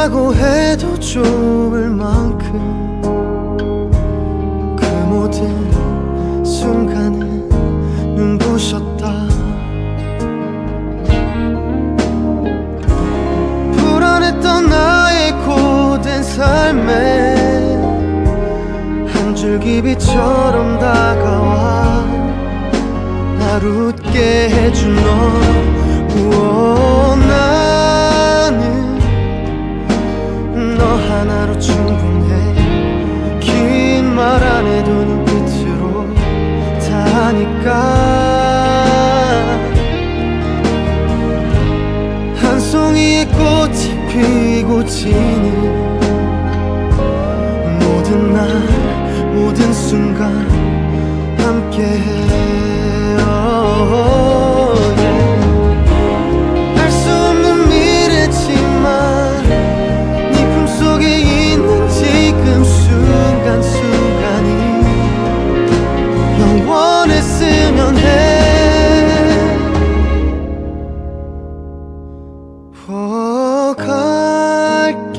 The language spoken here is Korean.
꿈이라고 해도 좁을 만큼 그 모든 순간은 눈부셨다. 불안했던 나의 고된 삶에 한 줄기 빛처럼 다가와 날 웃게 해준 너. 우와, 나는 너 하나로 충분해. 긴 말 안 해도 눈빛으로 다 아니까. 한 송이의 꽃이 피고 지는 모든 날 모든 순간 함께해